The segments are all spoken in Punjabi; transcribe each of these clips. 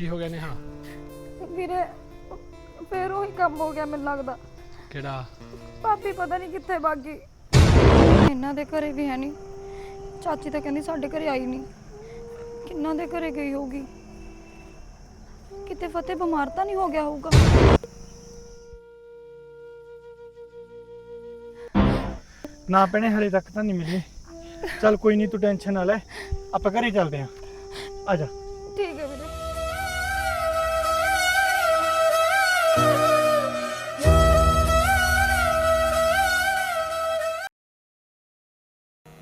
ਕੀ ਹੋ ਗਿਆ ਨੇਹਾ? ਵੀਰੇ ਫੇਰ ਉਹੀ ਕੰਮ ਹੋ ਗਿਆ ਮੈਨੂੰ ਲੱਗਦਾ। ਕਿਹੜਾ? ਭਾਬੀ ਪਤਾ ਨਹੀਂ ਕਿੱਥੇ ਭੱਗ ਗਈ। ਇਹਨਾਂ ਦੇ ਘਰੇ ਵੀ ਹੈ ਨਹੀਂ ਚਾਚੀ ਤਾਂ ਕਹਿੰਦੀ ਸਾਡੇ ਘਰੇ ਆਈ ਨਹੀਂ ਕਿੰਨਾਂ ਦੇ ਘਰੇ ਗਈ ਹੋਊਗੀ? ਕਿਤੇ ਫਤਿਹ ਬਿਮਾਰ ਤਾਂ ਨਹੀਂ ਹੋ ਗਿਆ ਹੋਊਗਾ? ਨਾ ਭੈਣੇ ਹਲੇ ਤੱਕ ਤਾਂ ਨਹੀਂ ਮਿਲੀ। ਚੱਲ ਕੋਈ ਨਹੀਂ ਤੂੰ ਟੈਨਸ਼ਨ ਨਾ ਲੈ। ਆਪਾਂ ਘਰੇ ਚੱਲਦੇ ਆਂ। ਆ ਜਾ।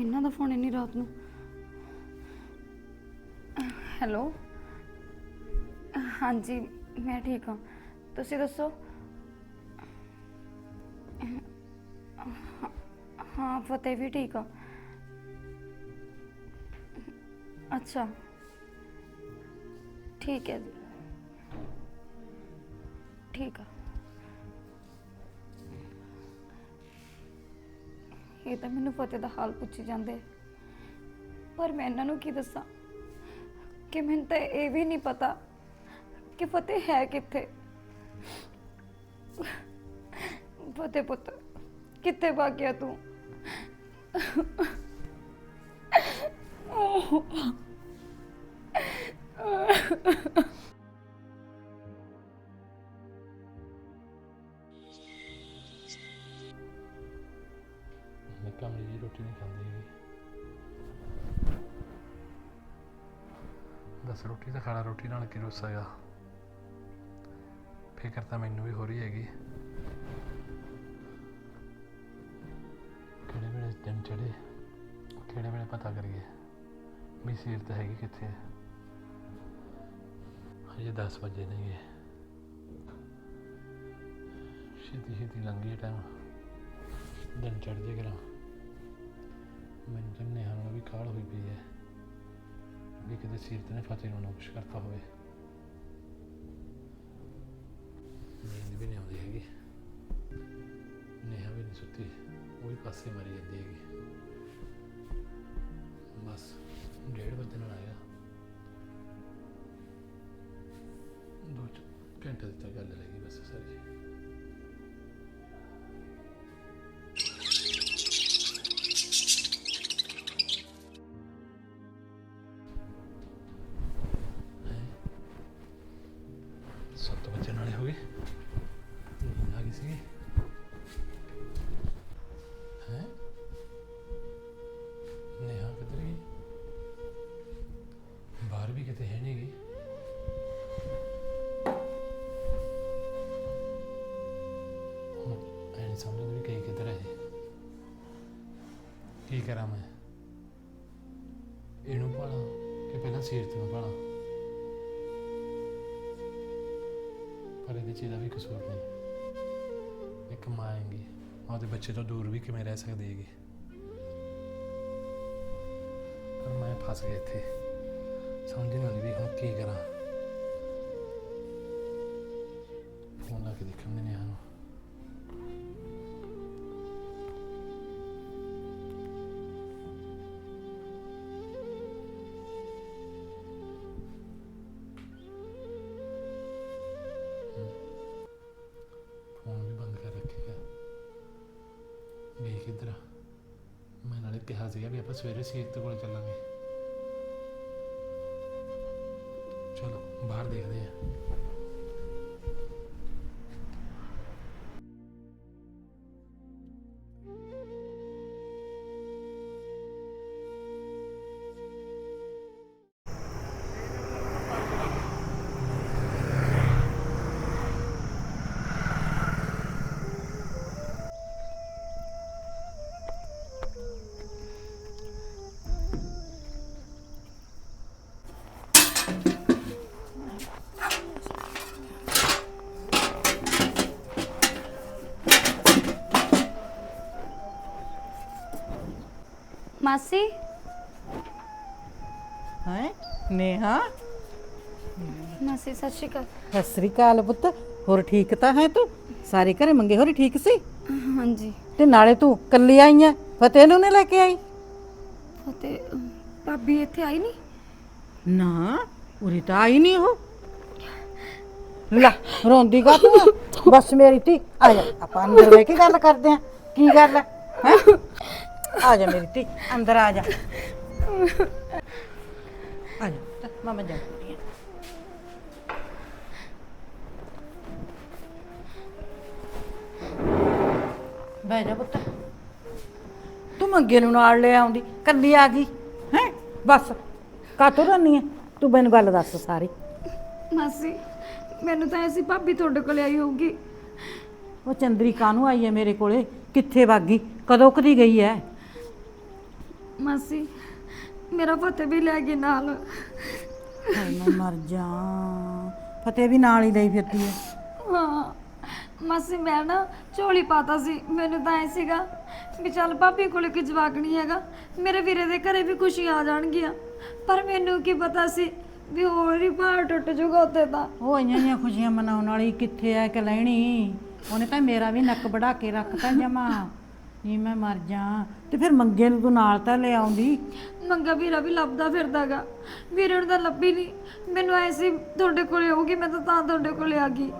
ਇਹਨਾਂ ਦਾ ਫੋਨ ਇੰਨੀ ਰਾਤ ਨੂੰ। ਹੈਲੋ? ਹਾਂਜੀ, ਮੈਂ ਠੀਕ ਹਾਂ। ਤੁਸੀਂ ਦੱਸੋ? ਹਾਂ, ਫਤਿਹ ਵੀ ਠੀਕ ਆ। ਅੱਛਾ। ਠੀਕ ਹੈ। ਜੀ ਠੀਕ ਆ। ਇਹ ਤਾਂ ਮੈਨੂੰ ਫਤਿਹ ਦਾ ਹਾਲ ਪੁੱਛੀ ਜਾਂਦੇ। ਪਰ ਮੈਂ ਇਹਨਾਂ ਨੂੰ ਕੀ ਦੱਸਾਂ? ਕਿ ਮੈਨੂੰ ਤਾਂ ਇਹ ਵੀ ਨਹੀਂ ਪਤਾ ਕਿ ਫਤਿਹ ਹੈ ਕਿੱਥੇ। ਫਤਿਹ ਪੁੱਤ, ਕਿੱਥੇ ਭੱਗ ਗਿਆ ਤੂੰ? ਮੈਂ ਤਾਂ ਖਾਣਾ ਰੋਟੀ ਨਾਲ ਕੀ ਰੁੱਸ ਹੈਗਾ ਫਿਕਰ ਤਾਂ ਮੈਨੂੰ ਵੀ ਹੋ ਰਹੀ ਹੈਗੀ। ਕਿਹੜੇ ਵੇਲੇ ਦਿਨ ਚੜੇ, ਕਿਹੜੇ ਵੇਲੇ ਪਤਾ ਕਰੀਏ। ਵੀ ਸੀਰਤ ਹੈਗੀ ਕਿੱਥੇ ਹਜੇ 10 ਵਜੇ ਨਹੀਂ ਹੈ ਛੇਤੀ ਛੇਤੀ ਲੰਘੀ ਟਾਈਮ ਦਿਨ ਚੜ ਜੇ ਕਰਾਂ। ਮੈਨੂੰ ਤਾਂ ਨੇਹਾ ਨਾਲ ਵੀ ਕਾਲ ਹੋਈ ਪਈ ਹੈ। ਵੀ ਕਿਤੇ ਸੀਰਤ ਨੇ ਫਤਿਹ ਨੂੰ ਨਾ ਕੁਛ ਕਰਤਾ ਹੋਵੇ ਨੀਂਦ ਵੀ ਨਹੀਂ ਆਉਂਦੀ ਹੈਗੀ ਨੇਹਾ ਵੀ ਨਹੀਂ ਸੁੱਤੀ ਉਹ ਵੀ ਪਾਸੇ ਮਰੀ ਜਾਂਦੀ ਹੈਗੀ ਬਸ ਡੇਢ ਵਜੇ ਨਾਲ ਆਇਆ ਦੋ ਚ- ਘੰਟੇ ਦੀ ਤਾਂ ਗੱਲ ਲੱਗੀ ਬਸ ਸਾਰੀ ਕਿ ਪਹਿਲਾਂ ਸੀਰਤ ਪਰ ਇਹਦੇ ਚ ਇਹਦਾ ਵੀ ਕਸੂਰ ਨਹੀਂ। ਇੱਕ ਮਾਂ ਹੈਗੀ ਉਹਦੇ ਬੱਚੇ ਤੋਂ ਦੂਰ ਵੀ ਕਿਵੇਂ ਰਹਿ ਸਕਦੀ ਹੈਗੀ। ਪਰ ਮੈਂ ਫਸ ਗਿਆ ਇੱਥੇ। ਸਮਝ ਨਹੀਂ ਆਉਂਦੀ ਵੀ ਹੁਣ ਕੀ ਕਰਾਂ। ਫੋਨ ਲਾ ਕੇ ਦੇਖਣ ਨੇ। ਨਿਆਂ ਸੀਗਾ ਵੀ ਆਪਾਂ ਸਵੇਰੇ ਸੀਰਤ ਕੋਲ ਚੱਲਾਂਗੇ। ਮਾਸੀ? ਹੈ? ਨੇਹਾ? ਮਾਸੀ ਸਤਿ ਸ਼੍ਰੀ ਅਕਾਲ। ਸਤਿ ਸ੍ਰੀ ਅਕਾਲ ਪੁੱਤ। ਹੋਰ ਠੀਕ ਤਾਂ ਹੈ ਤੂੰ? ਸਾਰੇ ਘਰੇ ਮੰਗੇ ਹੋਰੀ ਠੀਕ ਸੀ? ਹਾਂਜੀ। ਤੇ ਨਾਲੇ ਤੂੰ ਕੱਲੀ ਆਈ ਐ ਫਤਿਹ ਨੂੰ ਨੇ ਲੈ ਕੇ ਆਈ? ਫਤਿਹ ਭਾਬੀ ਇੱਥੇ ਆਈ ਨਹੀਂ? ਨਾ ਉਰੀ ਤਾਂ ਆਈ ਨਹੀਂ ਉਹ। ਲੈ ਰੋਂਦੀ ਕਾ ਤੂੰ ਬਸ ਮੇਰੀ ਧੀ ਆ ਜਾ ਆਪਾਂ ਅੰਦਰ ਬਹਿ ਕੇ ਗੱਲ ਕਰਦੇ ਆ। ਕੀ ਗੱਲ ਹੈ ਹੈਂ? ਆ ਜਾ ਮੇਰੀ ਧੀ ਅੰਦਰ ਆ ਜਾ। ਆ ਜਾ ਮਾਮਾ ਜਾ। ਬਹਿ ਜਾ ਪੁੱਤ। ਤੂੰ ਮੰਗੇ ਨੂੰ ਨਾਲ ਲੈ ਆਉਂਦੀ ਕੱਲੀ ਆ ਗਈ ਹੈ? ਬਸ ਕਾਤੋਂ ਰੰਨੀ ਹੈ ਤੂੰ ਮੈਨੂੰ ਗੱਲ ਦੱਸ ਸਾਰੀ। ਮਾਸੀ ਮੈਨੂੰ ਤਾਂ ਐਸੀ ਭਾਬੀ ਤੁਹਾਡੇ ਕੋਲ ਆਈ ਹੋਊਗੀ। ਉਹ ਚੰਦਰੀ ਕਾਹਨੂੰ ਆਈ ਹੈ ਮੇਰੇ ਕੋਲੇ? ਕਿੱਥੇ ਵਾਗੀ ਕਦੋਂ ਕਦੀ ਗਈ ਹੈ ਮਾਸੀ ਮੇਰਾ ਫਤਿਹ ਵੀ ਲੈ ਗਈ ਨਾਲ। ਹਾਏ ਮੈਂ ਮਰ ਜਾ। ਫਤਿਹ ਵੀ ਨਾਲ ਹੀ ਲਈ ਫਿਰਦੀ ਹੈ ਹਾਂ ਮਾਸੀ ਮੈਂ ਨਾ ਝੋਲੀ ਪਾਤਾ ਸੀ ਮੈਨੂੰ ਤਾਂ ਐ ਸੀਗਾ ਵੀ ਚੱਲ ਭਾਬੀ ਕੋਲੇ ਕੋਈ ਜਵਾਕ ਨਹੀਂ ਹੈਗਾ ਮੇਰੇ ਵੀਰੇ ਦੇ ਘਰੇ ਵੀ ਖੁਸ਼ੀਆਂ ਆ ਜਾਣਗੀਆਂ। ਪਰ ਮੈਨੂੰ ਕੀ ਪਤਾ ਸੀ ਵੀ ਹੋਰ ਹੀ ਭਾਰ ਟੁੱਟ ਜਾਊਗਾ ਉੱਤੇ ਤਾਂ। ਉਹ ਇੰਨੀਆਂ ਇੰਨੀਆਂ ਖੁਸ਼ੀਆਂ ਮਨਾਉਣ ਵਾਲੀ ਕਿੱਥੇ ਐ ਕਿ ਲੈਣੀ? ਉਹਨੇ ਤਾਂ ਮੇਰਾ ਵੀ ਨੱਕ ਵੜਾ ਕੇ ਰੱਖਤਾ ਜਮਾ। ਨਹੀਂ ਮੈਂ ਮਰ ਜਾ। ਤੇ ਫਿਰ ਮੰਗੇ ਨੂੰ ਤੂੰ ਨਾਲ ਤਾਂ ਲੈ ਆਉਂਦੀ। ਮੰਗਾ ਵੀਰਾ ਵੀ ਲੱਭਦਾ ਫਿਰਦਾਗਾ। ਵੀਰੇ ਨੂੰ ਤਾਂ ਲੱਭੀ ਨਹੀਂ ਮੈਨੂੰ ਐ ਸੀ ਤੁਹਾਡੇ ਕੋਲੇ ਹੋਊਗੀ ਮੈਂ ਤਾਂ ਤਾਂ ਤੁਹਾਡੇ ਕੋਲੇ ਆ ਗਈ।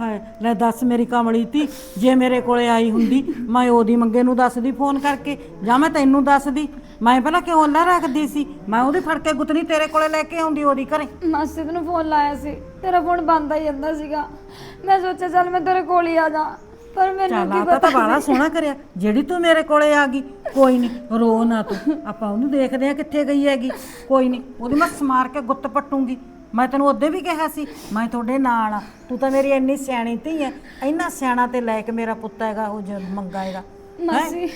ਹਾਏ ਲੈ ਦੱਸ ਮੇਰੀ ਕਮਲੀ ਤੀ ਜੇ ਮੇਰੇ ਕੋਲੇ ਆਈ ਹੁੰਦੀ ਮੈਂ ਉਹਦੀ ਮੰਗੇ ਨੂੰ ਦੱਸਦੀ ਫੋਨ ਕਰਕੇ ਜਾਂ ਮੈਂ ਤੈਨੂੰ ਦੱਸਦੀ। ਮੈਂ ਪਹਿਲਾਂ ਕਿਉਂ ਅੱਲਾ ਰੱਖਦੀ ਸੀ? ਮੈਂ ਉਹਦੀ ਫੜ ਕੇ ਗੁੱਤਨੀ ਤੇਰੇ ਕੋਲੇ ਲੈ ਕੇ ਆਉਂਦੀ ਉਹਦੀ ਘਰੇ। ਮਾਸੀ ਤੈਨੂੰ ਫੋਨ ਲਾਇਆ ਸੀ। ਤੇਰਾ ਫੋਨ ਬੰਦ ਆਈ ਜਾਂਦਾ ਸੀਗਾ। ਮੈਂ ਸੋਚਿਆ ਚੱਲ ਮੈਂ ਤੇਰੇ ਕੋਲ ਹੀ ਆ ਜਾ। ਪਰ ਮੈਨੂੰ ਚੱਲ ਕੀ ਤਾਂ ਪਤਾ? ਬਾਲਾ ਸੋਹਣਾ ਕਰਿਆ। ਜਿਹੜੀ ਤੂੰ ਮੇਰੇ ਕੋਲੇ ਆ ਗਈ ਕੋਈ ਨਹੀਂ ਰੋ ਨਾ ਤੂੰ। ਆਪਾਂ ਉਹਨੂੰ ਦੇਖਦੇ ਆ ਕਿੱਥੇ ਗਈ ਹੈਗੀ ਕੋਈ ਨਹੀਂ ਉਹਦੀ ਮੈਂ ਸਮਾਰ ਕੇ ਗੁੱਤ ਪੱਟੂਗੀ। ਮੈਂ ਤੈਨੂੰ ਉਹਦੇ ਵੀ ਕਿਹਾ ਸੀ ਮੈਂ ਤੁਹਾਡੇ ਨਾਲ ਆ। ਤੂੰ ਤਾਂ ਮੇਰੀ ਇੰਨੀ ਸਿਆਣੀ ਧੀ ਐ। ਇੰਨਾ ਸਿਆਣਾ ਤੇ ਲੈ ਕੇ ਮੇਰਾ ਪੁੱਤ ਹੈਗਾ ਉਹ ਜਦ ਮੰਗਾਏਗਾ ਮਾਸੀ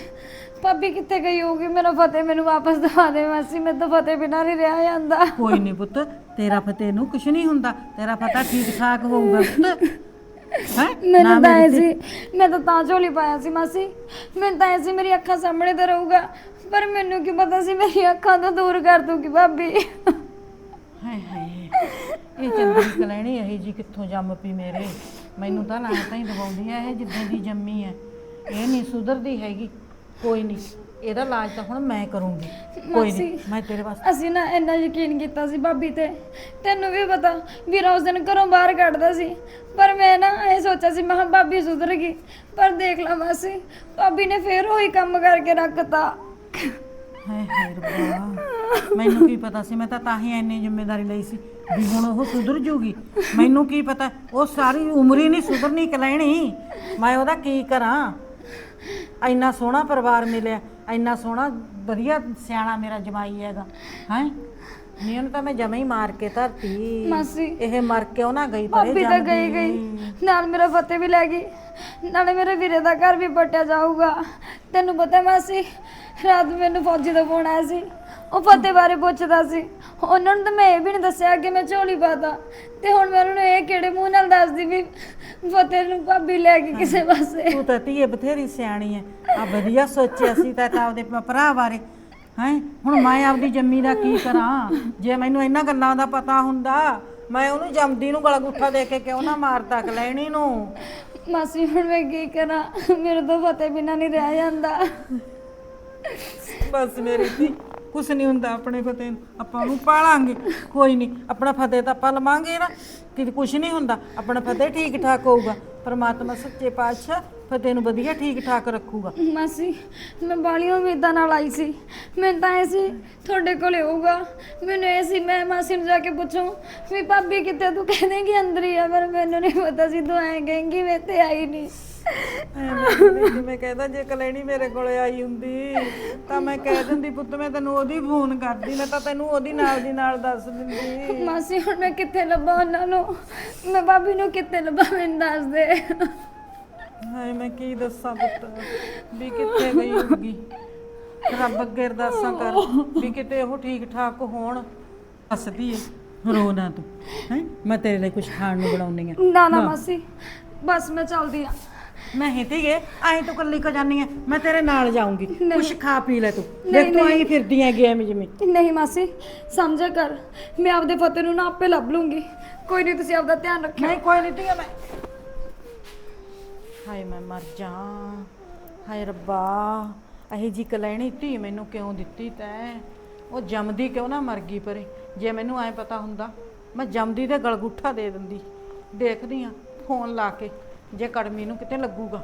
ਭਾਬੀ ਕਿੱਥੇ ਗਈ ਹੋਊਗੀ? ਮੇਰਾ ਫਤਿਹ ਮੈਨੂੰ ਵਾਪਸ ਦਵਾ ਦੇ ਮਾਸੀ ਮੈਂ ਤਾਂ ਫਤਿਹ ਬਿਨਾਂ ਨਹੀਂ ਰਿਹਾ ਜਾਂਦਾ। ਕੋਈ ਨਹੀਂ ਪੁੱਤ ਤੇਰਾ ਫਤਿਹ ਨੂੰ ਕੁਛ ਨਹੀਂ ਹੁੰਦਾ। ਤੇਰਾ ਪਤਾ ਠੀਕ ਠਾਕ ਹੋਊਗਾ ਪੁੱਤ। ਮੈਨੂੰ ਤਾਂ ਐ ਸੀ ਮੈਂ ਤਾਂ ਤਾਂ ਝੋਲੀ ਪਾਇਆ ਸੀ ਮਾਸੀ। ਮੈਨੂੰ ਤਾਂ ਐ ਸੀ ਮੇਰੀ ਅੱਖਾਂ ਸਾਹਮਣੇ ਤਾਂ ਰਹੂਗਾ। ਪਰ ਮੈਨੂੰ ਕੀ ਪਤਾ ਸੀ ਮੇਰੀ ਅੱਖਾਂ ਤੋਂ ਦੂਰ ਕਰ ਦੂਗੀ ਭਾਬੀ। ਹਾਏ ਹਾਏ ਇਹ ਚੰਦਰੀ ਕਲੈਣੀ ਇਹ ਜੀ ਕਿੱਥੋਂ ਜੰਮ ਪਈ ਮੇਰੇ? ਮੈਨੂੰ ਤਾਂ ਲੱਗਦਾ ਹੀ ਦਵਾਉਂਦੀ ਐ ਇਹ ਜਿੱਦਾਂ ਦੀ ਜੰਮੀ ਐ। ਇਹ ਨਹੀਂ ਸੁਧਰਦੀ ਹੈਗੀ ਕੋਈ ਨਹੀਂ। ਇਹਦਾ ਇਲਾਜ ਤਾਂ ਹੁਣ ਮੈਂ ਕਰੂੰਗੀ। ਕੋਈ ਨਹੀਂ ਮਾਸੀ। ਮੈਂ ਤੇਰੇ ਵਾਸਤੇ ਅਸੀਂ ਨਾ ਇੰਨਾ ਯਕੀਨ ਕੀਤਾ ਸੀ ਭਾਬੀ ਤੇ। ਤੈਨੂੰ ਵੀ ਪਤਾ ਵੀਰਾ ਉਸ ਦਿਨ ਘਰੋਂ ਬਾਹਰ ਕੱਢਦਾ ਸੀ। ਪਰ ਮੈਂ ਨਾ ਇਹ ਸੋਚਿਆ ਸੀ ਮੈਂ ਕਿਹਾ ਭਾਬੀ ਸੁਧਰ ਗਈ। ਪਰ ਦੇਖ ਲਾ ਮਾਸੀ ਭਾਬੀ ਨੇ ਫੇਰ ਉਹੀ ਕੰਮ ਕਰਕੇ ਰੱਖਤਾ। ਹਾਏ ਹਾਏ ਰੱਬਾ ਮੈਨੂੰ ਕੀ ਪਤਾ ਸੀ ਮੈਂ ਤਾਂ ਤਾਂ ਹੀ ਇੰਨੀ ਜ਼ਿੰਮੇਵਾਰੀ ਲਈ ਸੀ ਵੀ ਹੁਣ ਉਹ ਸੁਧਰ ਜੂਗੀ। ਮੈਨੂੰ ਕੀ ਪਤਾ ਉਹ ਸਾਰੀ ਉਮਰ ਹੀ ਨਹੀਂ ਸੁਧਰਨੀ ਕਲੈਣੀ ਮੈਂ ਉਹਦਾ ਕੀ ਕਰਾਂ? ਇੰਨਾ ਸੋਹਣਾ ਪਰਿਵਾਰ ਮਿਲਿਆ ਇੰਨਾ ਸੋਹਣਾ ਵਧੀਆ ਸਿਆਣਾ ਮੇਰਾ ਜਮਾਈ ਹੈਗਾ। ਹੈ? ਨਹੀਂ ਉਹਨੂੰ ਤਾਂ ਮੈਂ ਜਮਾ ਹੀ ਮਾਰ ਕੇ ਧਰਤੀ। ਮਾਸੀ। ਇਹ ਮਰ ਕਿਉਂ ਨਾ ਗਈ ਪਰੇ ਭਾਬੀ ਤਾਂ ਗਈ ਗਈ। ਨਾਲ ਮੇਰਾ ਫਤਿਹ ਵੀ ਲੈ ਗਈ। ਨਾਲੇ ਮੇਰੇ ਵੀਰੇ ਦਾ ਘਰ ਵੀ ਪੱਟਿਆ ਜਾਊਗਾ। ਤੈਨੂੰ ਪਤਾ ਮਾਸੀ ਰਾਤ ਮੈਨੂੰ ਫੌਜੀ ਦਾ ਫੋਨ ਆਇਆ ਸੀ। ਉਹ ਫਤਿਹ ਬਾਰੇ ਪੁੱਛਦਾ ਸੀ। ਉਹਨਾਂ ਨੂੰ ਤਾਂ ਮੈਂ ਇਹ ਵੀ ਨਹੀਂ ਦੱਸਿਆ ਕਿ ਮੈਂ ਝੋਲੀ ਪਾਤਾ। ਤੇ ਹੁਣ ਮੈਂ ਉਹਨਾਂ ਨੂੰ ਇਹ ਕਿਹੜੇ ਮੂੰਹ ਨਾਲ ਦੱਸਦੀ ਵੀ ਫਤਿਹ ਨੂੰ ਭਾਬੀ ਲੈ ਕੇ ਕਿਸੇ ਪਾਸੇ। ਤੂੰ ਤਾਂ ਧੀਏ ਬਥੇਰੀ ਸਿਆਣੀ ਐ। ਆ ਵਧੀਆ ਸੋਚਿਆ ਸੀ ਤਾਂ ਤਾਂ ਆਪਦੇ ਭ- ਭਰਾ ਬਾਰੇ। ਹੈ? ਹੁਣ ਮੈਂ ਆਪਦੀ ਜੰਮੀ ਦਾ ਕੀ ਕਰਾਂ? ਜੇ ਮੈਨੂੰ ਇਹਨਾਂ ਗੱਲਾਂ ਦਾ ਪਤਾ ਹੁੰਦਾ ਮੈਂ ਉਹਨੂੰ ਜੰਮਦੀ ਨੂੰ ਗਲਾ ਗੁੱਠਾ ਦੇ ਕੇ ਕਿਉਂ ਨਾ ਮਾਰਦਾ ਕਲੈਣੀ ਨੂੰ? ਮਾਸੀ ਹੁਣ ਮੈਂ ਕੀ ਕਰਾਂ? ਮੇਰੇ ਤੋਂ ਫਤਿਹ ਬਿਨਾਂ ਨਹੀਂ ਰਹਿ ਜਾਂਦਾ। ਬਸ ਮੇਰੀ ਧੀ, ਕੁਛ ਨਹੀਂ ਹੁੰਦਾ ਆਪਣੇ ਫਤਿਹ ਨੂੰ, ਆਪਾਂ ਉਹਨੂੰ ਪਾਲਾਂਗੇ, ਕੋਈ ਨਹੀਂ, ਆਪਣਾ ਫਤਿਹ ਤਾਂ ਆਪਾਂ ਲਵਾਂਗੇ ਨਾ, ਕਿ ਕੁਛ ਨਹੀਂ ਹੁੰਦਾ, ਆਪਣਾ ਫਤਿਹ ਠੀਕ ਠਾਕ ਹੋਊਗਾ, ਪਰਮਾਤਮਾ ਸੱਚੇ ਪਾਤਸ਼ਾਹ ਫਤਿਹ ਨੂੰ ਵਧੀਆ ਠੀਕ ਠਾਕ ਰੱਖੂਗਾ। ਮਾਸੀ, ਮੈਂ ਬਾਲੀਆਂ ਉਮੀਦਾਂ ਨਾਲ ਆਈ ਸੀ ਮੈਂ ਤਾਂ ਐ ਸੀ, ਤੁਹਾਡੇ ਕੋਲੇ ਹੋਊਗਾ, ਮੈਨੂੰ ਇਹ ਸੀ, ਮੈਂ ਮਾਸੀ ਨੂੰ ਜਾ ਕੇ ਪੁੱਛੂੰ ਵੀ ਭਾਬੀ ਕਿਤੇ ਤੂੰ ਕਹਿ ਦੇਂਗੀ ਅੰਦਰ ਹੀ ਆ, ਪਰ ਮੈਨੂੰ ਨਹੀਂ ਪਤਾ ਸੀ, ਤੂੰ ਐਂ ਕਹਿੰਗੀ, ਮੈਂ ਤੇ ਆਈ ਨਹੀਂ। ਮੈਂ ਕਹਿੰਦਾ ਜੇ ਕਲੈਣੀ ਮੇਰੇ ਕੋਲੇ ਆਈ ਹੁੰਦੀ ਤਾਂ ਮੈਂ ਕਹਿ ਦਿੰਦੀ ਪੁੱਤ ਮੈਂ ਤੈਨੂੰ ਉਹਦੀ ਫੋਨ ਕਰਦੀ ਮੈਂ ਤਾਂ ਤੈਨੂੰ ਉਹਦੀ ਨਾਲ ਦੀ ਨਾਲ ਦੱਸ ਦਿੰਦੀ। ਮਾਸੀ ਹੁਣ ਮੈਂ ਕਿੱਥੇ ਲੱਭਾਂ ਉਹਨਾਂ ਨੂੰ? ਮੈਂ ਭਾਬੀ ਨੂੰ ਕਿੱਥੇ ਲੱਭਾਂ ਮੈਨੂੰ ਦੱਸ ਦੇ। ਹਾਏ ਮੈਂ ਕੀ ਦੱਸਾਂ ਪੁੱਤ? ਵੀ ਕਿੱਥੇ ਗਈ ਹੋਊਗੀ? ਰੱਬ ਅੱਗੇ ਅਰਦਾਸਾਂ ਕਰ ਵੀ ਕਿਤੇ ਉਹ ਠੀਕ ਠਾਕ ਹੋਣ। ਹੱਸਦੀ ਏ ਰੋ ਨਾ ਤੂੰ ਹੈ? ਮੈਂ ਤੇਰੇ ਲਈ ਕੁਝ ਖਾਣ ਨੂੰ ਬਣਾਉਣੀ ਆ ਨਾ ਨਾ ਮਾਸੀ ਬਸ ਮੈਂ ਚੱਲਦੀ ਆ ਨਹੀਂ ਧੀਏ ਐਂ ਤੂੰ ਕੱਲੀ ਕੋ ਜਾਨੀ ਐ ਮੈਂ ਤੇਰੇ ਨਾਲ ਜਾਊਂਗੀ। ਕੁਛ ਖਾ ਪੀ ਲੈ ਤੂੰ। ਨਹੀਂ, ਦੇਖ ਤੂੰ ਨਹੀਂ। ਐਂ ਫਿਰਦੀ ਹੈਗੀ ਐਵੇਂ ਜਿਵੇਂ। ਨਹੀਂ ਮਾਸੀ ਸਮਝਿਆ ਕਰ। ਮੈਂ ਆਪਦੇ ਫਤਿਹ ਨੂੰ ਨਾ ਆਪੇ ਲੱਭ ਲੂੰਗੀ। ਕੋਈ ਨਹੀਂ ਤੁਸੀਂ ਆਪਦਾ ਧਿਆਨ ਰੱਖਿਓ। ਨਹੀਂ ਕੋਈ ਨਹੀਂ ਧੀਏ ਮੈਂ ਹਾਏ ਮੈਂ ਮਰ ਜਾ ਹਾਏ ਰੱਬਾ। ਅਹੀ ਜੀ ਕਲੈਣੀ ਧੀ ਮੈਨੂੰ ਕਿਉਂ ਦਿੱਤੀ ਤੈਂ? ਉਹ ਜੰਮਦੀ ਕਿਉਂ ਨਾ ਮਰ ਗਈ ਪਰੇ? ਜੇ ਮੈਨੂੰ ਐ ਪਤਾ ਹੁੰਦਾ ਮੈਂ ਜੰਮਦੀ ਤੇ ਗਲਗੁੱਠਾ ਦੇ ਦਿੰਦੀ। ਦੇਖਦੀ ਆ ਫੋਨ ਲਾ ਕੇ। ਜੇ ਕੜਮੀ ਨੂੰ ਕਿਤੇ ਲੱਗੂਗਾ।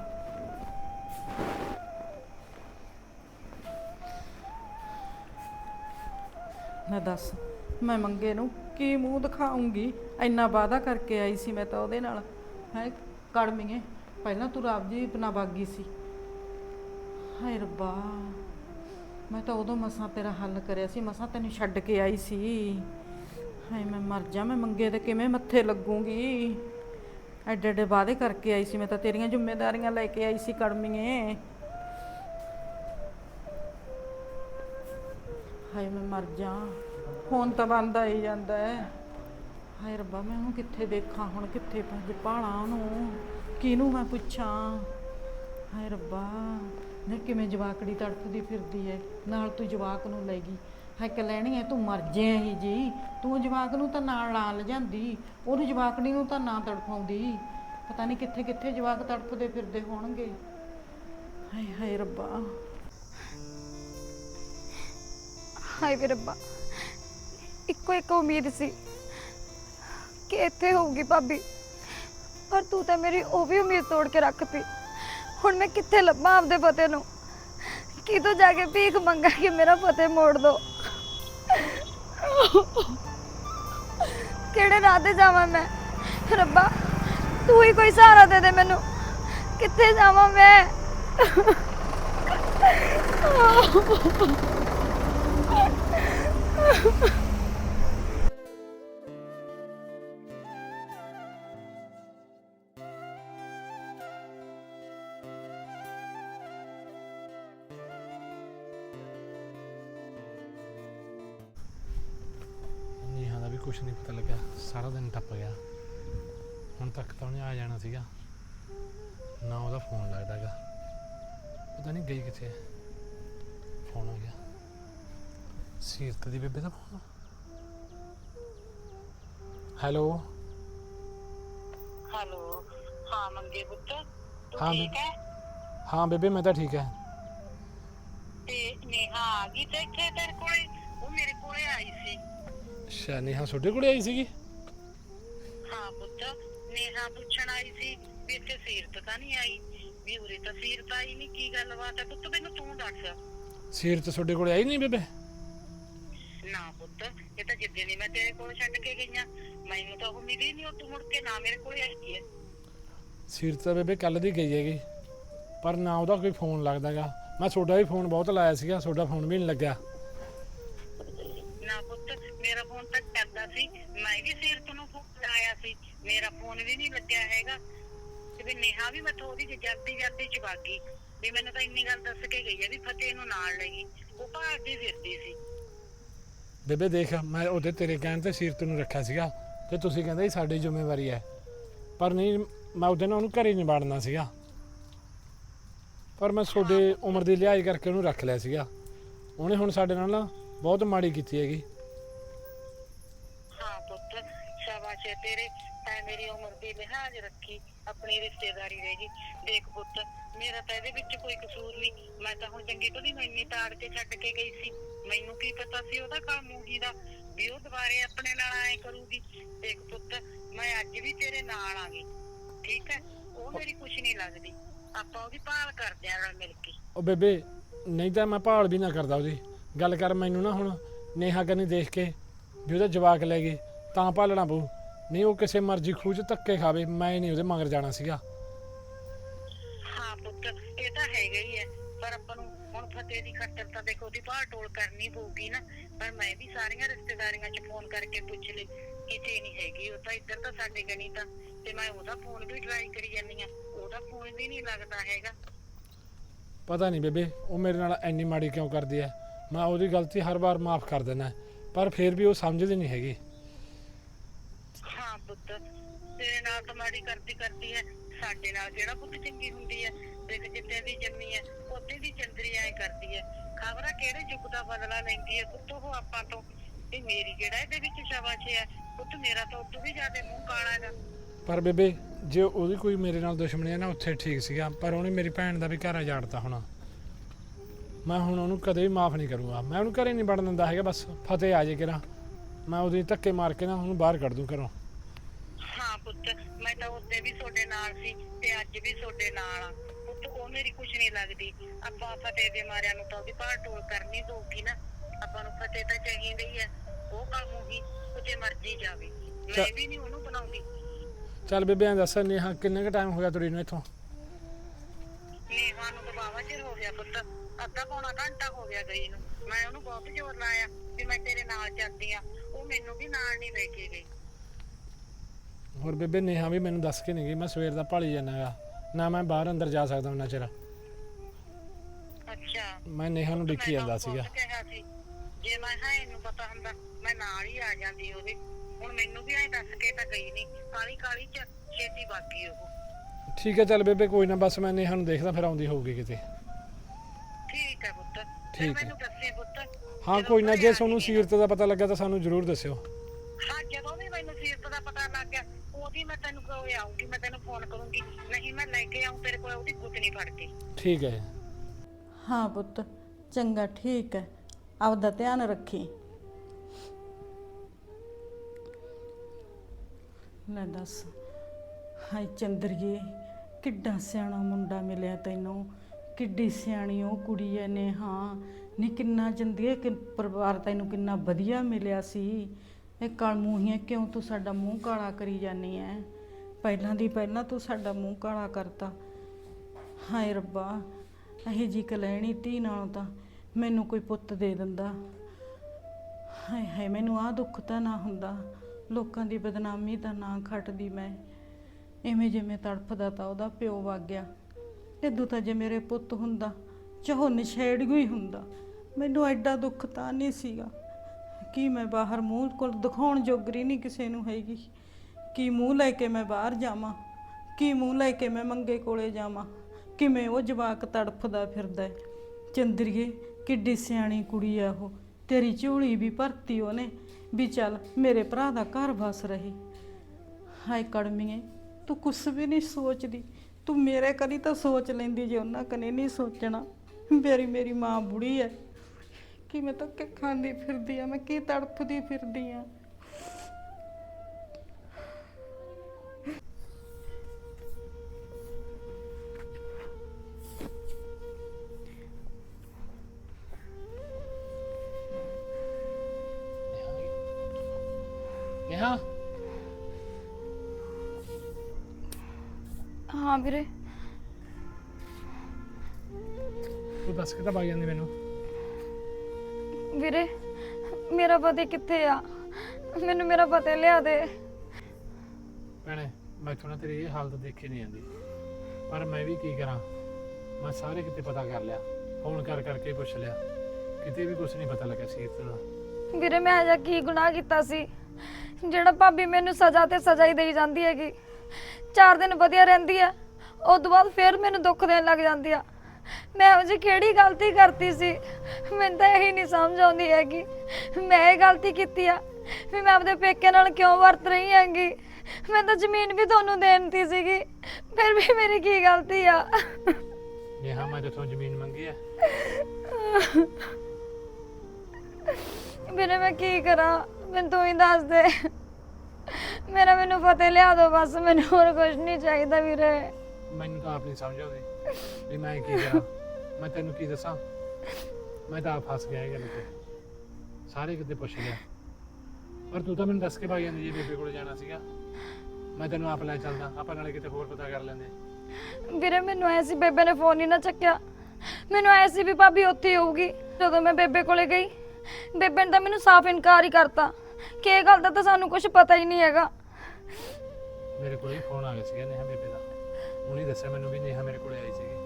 ਮੈਂ ਦੱਸ, ਮੈਂ ਮੰਗੇ ਨੂੰ ਕੀ ਮੂੰਹ ਦਿਖਾਉਂਗੀ? ਇੰਨਾ ਵਾਅਦਾ ਕਰਕੇ ਆਈ ਸੀ ਮੈਂ ਤਾਂ ਉਹਦੇ ਨਾਲ। ਹੈ, ਕੜਮੀਏ, ਪਹਿਲਾਂ ਤੂੰ ਰੱਬ ਜੀ ਬਣਾ ਬਾਗੀ ਸੀ। ਹਾਏ ਰੱਬਾ, ਮੈਂ ਤਾਂ ਉਦੋਂ ਮਸਾਂ ਤੇਰਾ ਹੱਲ ਕਰਿਆ ਸੀ, ਮਸਾਂ ਤੈਨੂੰ ਛੱਡ ਕੇ ਆਈ ਸੀ। ਹਾਏ, ਮੈਂ ਮਰ ਜਾ, ਮੈਂ ਮੰਗੇ ਤੇ ਕਿਵੇਂ ਮੱਥੇ ਲੱਗੂਗੀ? ਐਡੇ ਐਡੇ ਵਾਅਦੇ ਕਰਕੇ ਆਈ ਸੀ, ਮੈਂ ਤਾਂ ਤੇਰੀਆਂ ਜ਼ਿੰਮੇਵਾਰੀਆਂ ਲੈ ਕੇ ਆਈ ਸੀ ਕੜਮੀਏ ਹਾਏ, ਮੈਂ ਮਰ ਜਾ। ਫੋਨ ਤਾਂ ਬੰਦ ਆਈ ਜਾਂਦਾ ਹੈ ਹਾਏ ਰੱਬਾ, ਮੈਂ ਉਹਨੂੰ ਕਿੱਥੇ ਦੇਖਾਂ, ਹੁਣ ਕਿੱਥੇ ਭੱਜ ਪਾਲਾਂ ਉਹਨੂੰ? ਕਿਹਨੂੰ ਮੈਂ ਪੁੱਛਾਂ? ਹਾਏ ਰੱਬਾ ਨੇ ਕਿਵੇਂ ਜਵਾਕੜੀ ਤੜਫਦੀ ਫਿਰਦੀ ਹੈ ਨਾਲ ਤੂੰ ਜਵਾਕ ਨੂੰ ਲੈ ਗਈ। ਹਾਏ ਲੈਣੀ ਹੈ, ਤੂੰ ਮਰ ਜੇ ਹੀ ਜੀ। ਤੂੰ ਜਵਾਕ ਨੂੰ ਤਾਂ ਨਾਲ ਨਾਲ ਜਾਂਦੀ ਉਹਨੂੰ ਜਵਾਕੜੀ ਨੂੰ ਤਾਂ ਨਾ ਤੜਫਾਉਂਦੀ। ਪਤਾ ਨਹੀਂ ਕਿੱਥੇ ਕਿੱਥੇ ਜਵਾਕ ਤੜਫਦੇ ਫਿਰਦੇ ਹੋਣਗੇ। ਹਾਏ ਹਾਏ ਰੱਬਾ। ਹਾਏ ਵੇ ਰੱਬਾ, ਇੱਕੋ ਇੱਕ ਉਮੀਦ ਸੀ ਕਿ ਇੱਥੇ ਹੋਊਗੀ ਭਾਬੀ। ਪਰ ਤੂੰ ਤਾਂ ਮੇਰੀ ਉਹ ਵੀ ਉਮੀਦ ਤੋੜ ਕੇ ਰੱਖਤੀ ਹੁਣ ਮੈਂ ਕਿੱਥੇ ਲੱਭਾਂ ਆਪਦੇ ਪਤੇ ਨੂੰ? ਕਿਤੋਂ ਜਾ ਕੇ ਭੀਖ ਮੰਗਾ ਕਿ ਮੇਰਾ ਪਤੇ ਮੋੜ ਦੋ? ਕਿਹੜੇ ਰਾਹ ਤੇ ਜਾਵਾਂ ਮੈਂ? ਰੱਬਾ, ਤੂੰ ਹੀ ਕੋਈ ਸਹਾਰਾ ਦੇ ਦੇ ਮੈਨੂੰ। ਕਿੱਥੇ ਜਾਵਾਂ ਮੈਂ? ਨੀਹਾਂ ਸਾਰਾ ਦਿਨ ਟੱਪ ਗਿਆ। ਹੁਣ ਤੱਕ ਤਾਂ ਉਹਨੇ ਆ ਜਾਣਾ ਸੀਗਾ। ਨਾ ਉਹਦਾ ਫੋਨ ਲੱਗਦਾਗਾ ਪਤਾ ਨਹੀਂ ਗਈ ਕਿੱਥੇ। ਫੋਨ ਆ ਗਿਆ। ਸੀਰਤ ਦੀ ਬੇਬੇ ਦਾ ਫੋਨ ਹੈਲੋ। ਹੈਲੋ। ਹਾਂ ਮੰਗੇ ਪੁੱਤ। ਤੂੰ ਹਾਂ ਠੀਕ ਮੈਂ- ਹੈ? ਹਾਂ ਬੇਬੇ ਮੈਂ ਤਾਂ ਠੀਕ ਹੈ। ਤੇ ਨੇਹਾ ਆ ਗਈ ਤੇ ਇੱਥੇ ਤੇਰੇ ਕੋਲੇ? ਉਹ ਮੇਰੇ ਕੋਲੇ ਆਈ ਸੀ। ਅੱਛਾ ਨੇਹਾ ਤੁਹਾਡੇ ਕੋਲੇ ਆਈ ਸੀਗੀ? ਪੁੱਤ ਨੇਹਾ ਪੁੱਛਣ ਆਈ ਸੀ ਵੀ ਇੱਥੇ ਸੀਰਤ ਤਾਂ ਨਹੀਂ ਆਈ? ਵੀ ਉਰੇ ਤਾਂ ਸੀਰਤ ਆਈ ਨਹੀਂ ਕੀ ਗੱਲਬਾਤ ਹੈ? ਪੁੱਤ ਮੈਨੂੰ ਤੂੰ ਦੱਸ। ਸੀਰਤ ਤੁਹਾਡੇ ਕੋਲੇ ਆਈ ਨਹੀਂ ਬੇਬੇ? ਨਾ ਪੁੱਤ ਇਹ ਤਾਂ ਜਿੱਦੇ ਦੀ ਮੈਂ ਤੇਰੇ ਕੋਲ ਛੱਡ ਕੇ ਗਈਆਂ ਮੈਨੂੰ ਤਾਂ ਉਹ ਮਿਲੀ ਨਹੀਂ ਉਹ ਤੂੰ ਮੁੜ ਕੇ ਨਾ ਮੇਰੇ ਕੋਲੇ ਆਈ ਹੈ। ਸੀਰਤ ਤਾਂ ਬੇਬੇ ਕੱਲ ਦੀ ਗਈ ਹੈਗੀ ਪਰ ਨਾ ਉਹਦਾ ਕੋਈ ਫੋਨ ਲੱਗਦਾਗਾ ਮੈਂ ਤੁਹਾਡਾ ਵੀ ਫੋਨ ਬਹੁਤ ਲਾਇਆ ਸੀਗਾ ਤੁਹਾਡਾ ਫੋਨ ਵੀ ਨਹੀਂ ਲੱਗਿਆ। ਨਾ ਪੁੱਤ ਮੇਰਾ ਫੋਨ ਤਾਂ ਕਰਦਾ ਸੀ। ਮੈਂ ਵੀ ਸੀਰਤ ਨੂੰ ਫੋਨ ਲਾਇਆ ਸੀ। ਮੇਰਾ ਫੋਨ ਵੀ ਨਹੀਂ ਲੱਗਿਆ ਹੈਗਾ ਤੇ ਵੀ ਨੇਹਾ ਵੀ ਮੈਥੋਂ ਉਹਦੀ ਜਲਦੀ ਜਲਦੀ ਚ ਵਗ ਗਈ। ਵੀ ਮੈਨੂੰ ਤਾਂ ਇੰਨੀ ਗੱਲ ਦੱਸ ਕੇ ਗਈ ਹੈ ਵੀ ਫਤਿਹ ਨੂੰ ਨਾਲ ਲੈ ਗਈ। ਉਹ ਭਾਗਦੀ ਫਿਰਦੀ ਸੀ। ਬੇਬੇ ਦੇਖ, ਮੈਂ ਉਹਦੇ ਤੇਰੇ ਕਹਿਣ ਤੇ ਸੀਰਤ ਨੂੰ ਰੱਖਿਆ ਸੀਗਾ ਤੇ ਤੁਸੀਂ ਕਹਿੰਦੇ ਸੀ ਸਾਡੀ ਜ਼ਿੰਮੇਵਾਰੀ ਹੈ। ਪਰ ਨਹੀਂ, ਮੈਂ ਉਹਦੇ ਨਾਲ ਉਹਨੂੰ ਘਰੇ ਨਹੀਂ ਵੜਨਾ ਸੀਗਾ। ਪਰ ਮੈਂ ਤੁਹਾਡੇ ਉਮਰ ਦੀ ਲਿਹਾਜ਼ ਕਰਕੇ ਉਹਨੂੰ ਰੱਖ ਲਿਆ ਸੀਗਾ। ਉਹਨੇ ਹੁਣ ਸਾਡੇ ਨਾਲ ਨਾ ਬਹੁਤ ਮਾੜੀ ਕੀਤੀ ਹੈਗੀ। ਸ਼ਾਬਾਸ਼ ਤੇਰੇ ਤੈਂ ਮੇਰੀ ਉਮਰ ਦੀ ਲਿਹਾਜ਼ ਰੱਖੀ, ਆਪਣੀ ਰਿਸ਼ਤੇਦਾਰੀ ਰਹੀ ਦੇਖ ਪੁੱਤ, ਮੇਰਾ ਤਾਂ ਇਹਦੇ ਵਿੱਚ ਕੋਈ ਕਸੂਰ ਨਹੀਂ। ਮੈਂ ਤਾਂ ਹੁਣ ਚੰਗੀ ਭਲੀ ਨੂੰ ਤਾੜ ਕੇ ਛੱਡ ਕੇ ਗਈ ਸੀ। ਮੈਨੂੰ ਕੀ ਪਤਾ ਸੀ ਉਹਦਾ ਕੰਮ ਮੂਹੀ ਦਾ, ਵੀ ਉਹ ਦੁਬਾਰੇ ਆਪਣੇ ਨਾਲ ਐ ਕਰੂਗੀ। ਦੇਖ ਪੁੱਤ, ਮੈਂ ਅੱਜ ਵੀ ਤੇਰੇ ਨਾਲ ਆ ਠੀਕ ਹੈ? ਉਹ ਮੇਰੀ ਕੁਛ ਨਹੀਂ ਲੱਗਦੀ। ਆਪਾਂ ਉਹਦੀ ਭਾਲ ਕਰਦੇ ਆਂ ਰਲ ਮਿਲ ਕੇ। ਉਹ ਬੇਬੇ, ਨਹੀਂ ਤਾਂ ਮੈਂ ਭਾਲ ਵੀ ਨਾ ਕਰਦਾ ਉਹਦੀ। ਗੱਲ ਕਰ ਮੈਨੂੰ ਨਾ ਹੁਣ, ਨੇਹਾ ਕਰਨੀ ਦੇਖ ਕੇ, ਵੀ ਉਹਦਾ ਜਵਾਕ ਲੈ ਗਏ, ਤਾਂ ਭਾਲਣਾ ਪਊ। ਨਹੀਂ ਉਹ ਕਿਸੇ ਮਰਜ਼ੀ ਖੂਹ 'ਚ ਧੱਕੇ ਖਾਵੇ ਮੈਂ ਨਹੀਂ ਉਹਦੇ ਮਗਰ ਜਾਣਾ ਸੀਗਾ। ਹਾਂ ਪੁੱਤ ਇਹ ਤਾਂ ਹੈਗਾ ਹੀ ਹੈ ਪਰ ਆਪਾਂ ਨੂੰ ਹੁਣ ਫਤਿਹ ਦੀ ਖਾਤਰ ਤਾਂ ਦੇਖੋ ਉਹਦੀ ਭਾਲ ਟੋਲ ਕਰਨੀ ਪਊਗੀ ਨਾ ਪਰ ਮੈਂ ਵੀ ਸਾਰੀਆਂ ਰਿਸ਼ਤੇਦਾਰੀਆਂ 'ਚ ਫੋਨ ਕਰਕੇ ਪੁੱਛ ਲਈ ਕਿਤੇ ਨਹੀਂ ਹੈਗੀ ਉਹ ਤਾਂ ਇੱਧਰ ਤਾਂ ਸਾਡੇ ਗਣੀ ਤਾਂ ਤੇ ਮੈਂ ਉਹਦਾ ਫੋਨ ਵੀ ਟਰਾਈ ਕਰੀ ਜਾਂਦੀ ਆ ਉਹਦਾ ਫੋਨ ਵੀ ਨਹੀਂ ਲੱਗਦਾ ਹੈਗਾ। ਪਤਾ ਨਹੀਂ ਬੇਬੇ ਉਹ ਮੇਰੇ ਨਾਲ ਇੰਨੀ ਮਾੜੀ ਕਿਉਂ ਕਰਦੀ ਹੈ? ਮੈਂ ਉਹਦੀ ਗਲਤੀ ਹਰ ਵਾਰ ਮਾਫ ਕਰ ਦਿੰਦਾ ਪਰ ਫਿਰ ਵੀ ਉਹ ਸਮਝਦੀ ਨਹੀਂ ਹੈਗੀ। ਪੁੱਤ। ਤੇਰੇ ਨਾਲ ਤਾਂ ਮਾੜੀ ਕਰਦੀ ਕਰਦੀ ਹੈ ਸਾਡੇ ਨਾਲ ਜਿਹੜਾ ਪੁੱਤ ਚੰਗੀ ਹੁੰਦੀ ਹੈ ਦੇਖ ਜਿੱਤੇ ਦੀ ਜੰਮੀ ਹੈ ਉੱਤੇ ਦੀ ਚੰਦਰੀ ਐ ਕਰਦੀ ਹੈ ਖਬਰਾਂ ਕਿਹੜੇ ਯੁੱਗ ਦਾ ਬਦਲਾ ਲੈਂਦੀ ਹੈ ਪੁੱਤ ਉਹ ਆਪਾਂ ਤੋਂ? ਤੇ ਮੇਰੀ ਕਿਹੜਾ ਇਹਦੇ ਵਿੱਚ ਸ਼ਾਬਾਸ਼ ਹੈ ਪੁੱਤ ਮੇਰਾ ਤਾਂ ਉਦੋਂ ਵੀ ਜ਼ਿਆਦਾ ਮੂੰਹ ਕਾਲਾ ਹੈਗਾ ਪਰ ਬੇਬੇ, ਜੇ ਉਹਦੀ ਕੋਈ ਮੇਰੇ ਨਾਲ ਦੁਸ਼ਮਣੀ ਹੈ ਨਾ, ਉੱਥੇ ਠੀਕ ਸੀਗਾ। ਪਰ ਉਹਨੇ ਮੇਰੀ ਭੈਣ ਦਾ ਵੀ ਘਰ ਉਜਾੜਤਾ ਹੋਣਾ। ਮੈਂ ਹੁਣ ਉਹਨੂੰ ਕਦੇ ਵੀ ਮਾਫ ਨਹੀਂ ਕਰੂੰਗਾ। ਮੈਂ ਉਹਨੂੰ ਘਰੇ ਨਹੀਂ ਵੜਨ ਦਿੰਦਾ ਹੈਗਾ, ਬਸ ਫਤਿਹ ਆ ਜੇ ਕਿਰਾ। ਮੈਂ ਉਹਦੀ ਧੱਕੇ ਮਾਰ ਕੇ ਨਾ ਉਹਨੂੰ ਬਾਹਰ ਕੱਢ ਦੂੰ ਘਰੋਂ। ਪੁੱਤ ਮੈਂ ਤਾਂ ਉੱਤੇ ਵੀ ਤੁਹਾਡੇ ਨਾਲ ਸੀ ਤੇ ਅੱਜ ਵੀ ਤੁਹਾਡੇ ਨਾਲ ਆ। ਪੁੱਤ ਉਹ ਮੇਰੀ ਕੁਛ ਨਹੀਂ ਲੱਗਦੀ। ਆਪਾਂ ਫਤਿਹ ਦੇ ਮਾਰਿਆਂ ਨੂੰ ਤਾਂ ਉਹਦੀ ਭਾਰ ਟੋਲ ਕਰਨੀ ਦਊਗੀ ਨਾ। ਆਪਾਂ ਨੂੰ ਫਤਿਹ ਤਾਂ ਚਾਹੀਦੀ ਹੀ ਹੈ ਉਹ ਕੰਮ ਹੀ ਕਿਤੇ ਮਰਜ਼ੀ ਜਾਵੇ। ਮੈਂ। ਵੀ ਨਹੀਂ ਉਹਨੂੰ ਬਣਾਉਂਦੀ। ਚੱਲ ਬੇਬੇ ਐਂ ਦੱਸ ਨੇਹਾ ਕਿੰਨੇ ਕੁ ਟਾਈਮ ਹੋ ਗਿਆ ਤੁਰੀ ਨੂੰ ਇੱਥੋਂ? ਨੇਹਾ ਨੂੰ ਤਾਂ ਬਾਵਾ ਚਿਰ ਹੋ ਗਿਆ ਪੁੱਤ। ਅੱਧਾ ਪੌਣਾ ਘੰਟਾ ਹੋ ਗਿਆ ਗਈ ਨੂੰ। ਮੈਂ ਉਹਨੂੰ ਬਹੁਤ ਜ਼ੋਰ ਲਾਇਆ ਵੀ ਮੈਂ ਤੇਰੇ ਨਾਲ ਚੱਲਦੀ ਆ। ਉਹ ਮੈਨੂੰ ਵੀ ਨਾਲ ਨਹੀਂ ਲੈ ਕੇ ਗਈ। ਹੋਰ ਬੇਬੇ ਨੇਹਾ ਵੀ ਮੈਨੂੰ ਦੱਸ ਕੇ ਨਹੀਂ ਗਈ ਮੈਂ ਸਵੇਰ ਦਾ ਭਾਲੀ ਜਾਣਾਗਾ ਨਾ ਮੈਂ ਬਾਹਰ ਅੰਦਰ ਜਾ ਸਕਦਾ ਉਹਨਾਂ ਚਿਰ। ਅੱਛਾ। ਮੈਂ ਨੇਹਾ ਨੂੰ ਤਾਂ ਜਾਂਦਾ ਸੀਗਾ। ਬਹੁਤ ਕਿਹਾ ਸੀ ਜੇ ਮੈਂ ਹਾਂ ਇਹਨੂੰ ਪਤਾ ਹੁੰਦਾ ਮੈਂ ਨਾਲ ਹੀ ਆ ਜਾਂਦੀ ਉਹਦੇ। ਹੁਣ ਮੈਨੂੰ ਵੀ ਐਂ ਦੱਸ ਕੇ ਤਾਂ ਗਈ ਨਹੀਂ। ਕਾਲੀ ਕਾਲੀ ਚ ਛੇਤੀ ਬਾਕੀ ਉਹ। ਠੀਕ ਹੈ ਚੱਲ ਬੇਬੇ ਕੋਈ ਨਾ ਬਸ ਮੈਂ ਨੇਹਾ ਨੂੰ ਦੇਖਦਾ ਫਿਰ ਆਉਂਦੀ ਹੋਊਗੀ ਕਿਤੇ। ਠੀਕ ਹੈ ਪੁੱਤ। ਫਿਰ ਠੀਕ ਹੈ। ਮੈਨੂੰ ਦੱਸੇ ਪੁੱਤ। ਹਾਂ ਜਦੋਂ ਕੋਈ ਨਾ ਘਰੇ ਜੇ ਆ ਤੁਹਾਨੂੰ। ਸੀਰਤ ਦਾ ਪਤਾ ਲੱਗਾ ਤਾਂ ਸਾਨੂੰ ਜ਼ਰੂਰ ਦੱਸਿਓ। ਹਾਂ ਜਦੋਂ ਵੀ ਮੈਨੂੰ ਸੀਰਤ ਦਾ ਪਤਾ ਲੱਗ ਗਿਆ ਉਹਦੀ ਮੈਂ ਤੈਨੂੰ ਕੋਲ ਆਉਂਗੀ ਮੈਂ ਤੈਨੂੰ ਫੋਨ ਕਰੂੰਗੀ। ਨਹੀਂ ਮੈਂ ਲੈ ਕੇ ਆਉਂ ਤੇਰੇ ਕੋਲ ਉਹਦੀ ਗੁੱਤ ਨਹੀਂ ਫੜ ਕੇ। ਠੀਕ ਹੈ। ਹਾਂ ਪੁੱਤ ਚੰਗਾ ਠੀਕ ਹੈ। ਆਪਦਾ ਧਿਆਨ ਰੱਖੀ। ਲੈ ਦੱਸ ਹਾਈ ਚੰਦਰੀਏ ਕਿੱਡਾ ਸਿਆਣਾ ਮੁੰਡਾ ਮਿਲਿਆ ਤੈਨੂੰ। ਕਿੱਡੀ ਸਿਆਣੀ ਉਹ ਕੁੜੀ ਐ ਨੇ ਹਾਂ ਨੀ ਕਿੰਨਾ ਚੰਦੀਏ ਕਿ ਪਰਿਵਾਰ ਤੈਨੂੰ ਕਿੰਨਾ ਵਧੀਆ ਮਿਲਿਆ ਸੀ। ਇਹ ਕਲਮੂਹੀਆਂ ਕਿਉਂ ਤੂੰ ਸਾਡਾ ਮੂੰਹ ਕਾਲਾ ਕਰੀ ਜਾਨੀ ਐ? ਪਹਿਲਾਂ ਦੀ ਪਹਿਲਾਂ ਤੂੰ ਸਾਡਾ ਮੂੰਹ ਕਾਲਾ ਕਰਤਾ। ਹਾਏ ਰੱਬਾ, ਇਹ ਜੀ ਕਲੈਣੀ ਧੀ ਨਾਲੋਂ ਤਾਂ ਮੈਨੂੰ ਕੋਈ ਪੁੱਤ ਦੇ ਦਿੰਦਾ। ਹਾਏ ਹਾਏ, ਮੈਨੂੰ ਆਹ ਦੁੱਖ ਤਾਂ ਨਾ ਹੁੰਦਾ। ਲੋਕਾਂ ਦੀ ਬਦਨਾਮੀ ਤਾਂ ਨਾ ਖੱਟਦੀ ਮੈਂ। ਐਵੇਂ ਜਿਵੇਂ ਤੜਫਦਾ ਤਾਂ ਉਹਦਾ ਪਿਓ ਵਗ ਗਿਆ ਇਦੋਂ ਤਾਂ ਜੇ ਮੇਰੇ ਪੁੱਤ ਹੁੰਦਾ, ਚਾਹੋ ਨਸ਼ੇੜੀਓ ਹੀ ਹੁੰਦਾ। ਮੈਨੂੰ ਐਡਾ ਦੁੱਖ ਤਾਂ ਨਹੀਂ ਸੀਗਾ। ਕੀ ਮੈਂ ਬਾਹਰ ਮੂੰਹ ਕੋਲ ਦਿਖਾਉਣ ਜੋਗਰੀ ਨਹੀਂ ਕਿਸੇ ਨੂੰ ਹੈਗੀ। ਕੀ ਮੂੰਹ ਲੈ ਕੇ ਮੈਂ ਬਾਹਰ ਜਾਵਾਂ? ਕੀ ਮੂੰਹ ਲੈ ਕੇ ਮੈਂ ਮੰਗੇ ਕੋਲੇ ਜਾਵਾਂ? ਕਿਵੇਂ ਉਹ ਜਵਾਕ ਤੜਫਦਾ ਫਿਰਦਾ ਹੈ? ਚੰਦਰੀਏ, ਕਿੱਡੀ ਸਿਆਣੀ ਕੁੜੀ ਆ ਉਹ। ਤੇਰੀ ਝੋਲੀ ਵੀ ਭਰਤੀ ਉਹਨੇ, ਵੀ ਚੱਲ ਮੇਰੇ ਭਰਾ ਦਾ ਘਰ ਵਸ ਰਹੀ। ਹਾਏ ਕੜਮੀਏ, ਤੂੰ ਕੁਛ ਵੀ ਨਹੀਂ ਸੋਚਦੀ। ਤੂੰ ਮੇਰੇ ਕਰੀ ਤਾਂ ਸੋਚ ਲੈਂਦੀ ਜੇ ਉਹਨਾਂ ਕਨੇ ਨਹੀਂ ਸੋਚਣਾ। ਮੇਰੀ ਮੇਰੀ ਮਾਂ ਬੁੜੀ ਐ ਕਿ ਮੈਂ ਤਾਂ ਕਿ ਖਾਂਦੀ ਫਿਰਦੀ ਆ, ਮੈਂ ਕੀ ਤੜਫਦੀ ਫਿਰਦੀ ਆ। ਹਾਂ ਵੀਰੇ। ਤੂੰ ਦੱਸ ਕੇ ਤਾਂ ਵਗ ਜਾਂਦੀ ਮੈਨੂੰ? ਵੀਰੇ ਮੇਰਾ ਪਤੀ ਕਿੱਥੇ ਆ? ਮੈਨੂੰ ਮੇਰਾ ਪਤਾ ਲਿਆ ਦੇ। ਭੈਣੇ ਮੈਥੋਂ ਨਾ ਤੇਰੀ ਇਹ ਹਾਲਤ ਦੇਖੀ ਨਹੀਂ ਜਾਂਦੀ। ਪਰ ਮੈਂ ਵੀ ਕੀ ਕਰਾਂ? ਮੈਂ ਸਾਰੇ ਕਿਤੇ ਪਤਾ ਕਰ ਲਿਆ। ਫੋਨ ਕਰ ਕਰਕੇ ਪੁੱਛ ਲਿਆ। ਕਿਤੇ ਵੀ ਕੁਝ ਨਹੀਂ ਪਤਾ ਲੱਗਿਆ ਸੀਰਤ ਦਾ। ਵੀਰੇ ਮੈਂ ਅਜਾ ਕੀ ਗੁਨਾਹ ਕੀਤਾ ਸੀ? ਜਿਹੜਾ ਭਾਬੀ ਮੈਨੂੰ ਸਜ਼ਾ ਤੇ ਸਜ਼ਾ ਹੀ ਦੇਈ ਜਾਂਦੀ ਹੈਗੀ। ਚਾਰ ਦਿਨ ਵਧੀਆ ਰਹਿੰਦੀ ਆ ਤੋਂ ਬਾਅਦ ਫਿਰ ਮੈਨੂੰ ਦੁੱਖ ਦੇਣ ਲੱਗ ਜਾਂਦੀ ਆ। ਮੈਂ ਉਹ ਜੀ ਕਿਹੜੀ ਗਲਤੀ ਕਰਤੀ ਸੀ? ਮੈਨੂੰ ਤਾਂ ਇਹੀ ਨਹੀਂ ਸਮਝ ਆਉਂਦੀ ਹੈਗੀ। ਮੈਂ ਇਹ ਗਲਤੀ ਕੀਤੀ ਆ ਵੀ ਮੈਂ ਆਪਣੇ ਪੇਕੇ ਨਾਲ ਕਿਉਂ ਵਰਤ ਰਹੀ ਹੈਗੀ? ਮੈਂ ਤਾਂ ਜ਼ਮੀਨ ਵੀ ਤੁਹਾਨੂੰ ਦੇਣਤੀ ਸੀਗੀ। ਫਿਰ ਵੀ ਮੇਰੀ ਕੀ ਗਲਤੀ ਆ? ਨੇਹਾ ਮੈਂ ਜਿੱਥੋਂ ਜ਼ਮੀਨ ਮੰਗੀ ਹੈ ਵੀਰੇ ਮੈਂ ਕੀ ਕਰਾਂ? ਮੈਨੂੰ ਤੂੰ ਹੀ ਦੱਸ ਦੇ। ਮੇਰਾ ਮੈਨੂੰ ਫਤਿਹ ਲਿਆ ਦੋ ਬਸ। ਮੈਨੂੰ ਹੋਰ ਕੁਝ ਨਹੀਂ ਚਾਹੀਦਾ ਵੀਰੇ। ਮੈਨੂੰ ਤਾਂ ਆਪ ਨਹੀਂ ਸਮਝ ਆਉਂਦੀ ਵੀ ਮੈਂ ਕੀ ਕਰਾਂ। ਮੈਂ ਤੈਨੂੰ ਕੀ ਦੱਸਾਂ? ਮੈਂ ਤਾਂ ਆਪ ਫਸ ਗਿਆ ਇਹ ਗੱਲ ਤੇ। ਸਾਰੇ ਕਿਤੇ ਪੁੱਛ ਲਿਆ। ਪਰ ਤੂੰ ਤਾਂ ਮੈਨੂੰ ਦੱਸ ਕੇ ਭਾਈ ਜਾਂਦੀ ਜੇ ਬੇਬੇ ਕੋਲ ਜਾਣਾ ਸੀਗਾ। ਮੈਂ ਤੈਨੂੰ ਆਪ ਲੈ ਚੱਲਦਾ। ਆਪਾਂ ਨਾਲੇ ਕਿਤੇ ਹੋਰ ਪਤਾ ਕਰ ਲੈਂਦੇ। ਵੀਰੇ ਮੈਨੂੰ ਐ ਸੀ ਬੇਬੇ ਨੇ ਫੋਨ ਹੀ ਨਾ ਚੱਕਿਆ। ਮੈਨੂੰ ਐ ਸੀ ਵੀ ਭਾਬੀ ਉੱਥੇ ਹੀ ਹੋਊਗੀ। ਜਦੋਂ ਮੈਂ ਬੇਬੇ ਕੋਲੇ ਗਈ ਬੇਬੇ ਨੇ ਤਾਂ ਮੈਨੂੰ ਸਾਫ਼ ਇਨਕਾਰ ਹੀ ਕਰਤਾ। ਕਿ ਇਹ ਗੱਲ ਦਾ ਤਾਂ ਸਾਨੂੰ ਕੁਝ ਪਤਾ ਹੀ ਨਹੀਂ ਹੈਗਾ। ਮੇਰੇ ਕੋਲ ਹੀ ਫੋਨ ਆ ਗਿਆ ਸੀਗਾ ਨੇਹਾ ਬੇਬੇ ਦਾ। ਉਹਨੇ ਦੱਸਿਆ ਮੈਨੂੰ ਵੀ ਨੇਹਾ ਮੇਰੇ ਕੋਲੇ ਆਈ ਸੀਗੀ।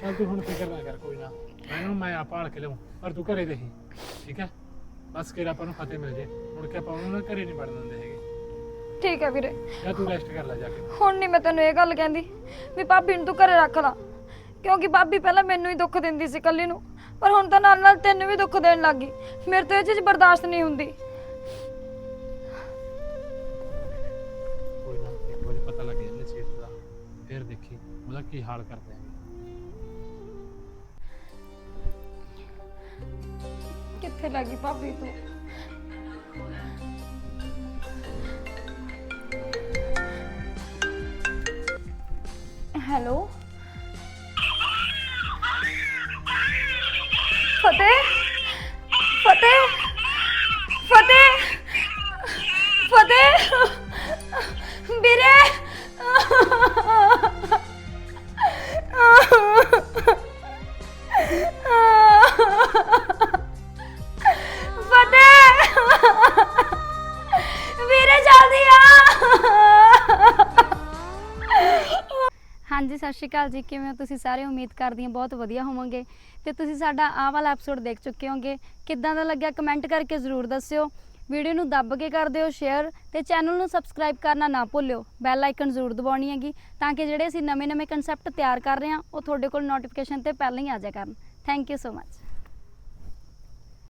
ਚੱਲ ਤੂੰ ਹੁਣ ਫਿਕਰ ਨਾ ਕਰ ਕੋਈ ਨਾ। ਮੈਨੂੰ ਮੈਂ ਆਪ ਭਾਲ ਕੇ ਲਿਆਉਂ ਪਰ ਤੂੰ ਘਰੇ ਰਹੀ ਠੀਕ ਹੈ? ਬਸ ਕਿਹੜਾ ਆਪਾਂ ਨੂੰ ਫਤਿਹ ਮਿਲ ਜੇ। ਮੁੜ ਕੇ ਆਪਾਂ ਉਹਨੂੰ ਨਾ ਘਰੇ ਨਹੀਂ ਵੜਨ ਦਿੰਦੇ ਹੈਗੇ। ਠੀਕ ਹੈ ਵੀਰੇ। ਜਾਂ ਤੂੰ ਰੈਸਟ ਕਰ ਲੈ ਜਾ ਕੇ। ਹੁਣ ਨਹੀਂ ਮੈਂ ਤੈਨੂੰ ਇਹ ਗੱਲ ਕਹਿੰਦੀ ਵੀ ਭਾਬੀ ਨੂੰ ਤੂੰ ਘਰੇ ਰੱਖ ਲਾ। ਕਿਉਂਕਿ ਭਾਬੀ ਪਹਿਲਾਂ ਮੈਨੂੰ ਹੀ ਦੁੱਖ ਦਿੰਦੀ ਸੀ ਕੱਲੀ ਨੂੰ। ਪਰ ਹੁਣ ਤਾਂ ਨਾਲ ਨਾਲ ਤੈਨੂੰ ਵੀ ਦੁੱਖ ਦੇਣ ਲੱਗ ਗਈ। ਮੇਰੇ ਤੋਂ ਇਹ ਚੀਜ਼ ਬਰਦਾਸ਼ਤ ਨਹੀਂ ਹੁੰਦੀ। ਉਹਦਾ ਕੀ ਹਾਲ ਕਰਦੇ ਆ ਕਿੱਥੇ ਲੱਗੀ ਭਾਬੀ ਤੂੰ ਹੈਲੋ ਫਤਿਹ ਫਤਿਹ ਫਤਿਹ ਸ਼੍ਰੀ ਅਕਾਲ ਜੀ, ਕਿਵੇਂ ਹੋ? ਤੁਸੀਂ ਸਾਰੇ ਉਮੀਦ ਕਰਦੀ ਹਾਂ ਬਹੁਤ ਵਧੀਆ ਹੋਵੋਗੇ। ਤੇ ਤੁਸੀਂ ਸਾਡਾ ਆਹ ਵਾਲਾ ਐਪੀਸੋਡ ਦੇਖ ਚੁੱਕੇ ਹੋਗੇ ਕਿੱਦਾਂ ਦਾ ਲੱਗਿਆ ਕਮੈਂਟ ਕਰਕੇ ਜ਼ਰੂਰ ਦੱਸਿਓ। ਵੀਡੀਓ ਨੂੰ ਦੱਬ ਕੇ ਕਰ ਦਿਓ ਸ਼ੇਅਰ ਤੇ ਚੈਨਲ ਨੂੰ ਸਬਸਕ੍ਰਾਈਬ ਕਰਨਾ ਨਾ ਭੁੱਲਿਓ। ਬੈਲ ਆਈਕਨ ਜ਼ਰੂਰ ਦਬਾਉਣੀ ਹੈਗੀ ਤਾਂ ਕਿ ਜਿਹੜੇ ਅਸੀਂ ਨਵੇਂ-ਨਵੇਂ ਕਨਸੈਪਟ ਤਿਆਰ ਕਰ ਰਹੇ ਹਾਂ, ਉਹ ਤੁਹਾਡੇ ਕੋਲ ਨੋਟੀਫਿਕੇਸ਼ਨ ਤੇ ਪਹਿਲਾਂ ਹੀ ਆ ਜਾਇਆ ਕਰਨ। Thank you so much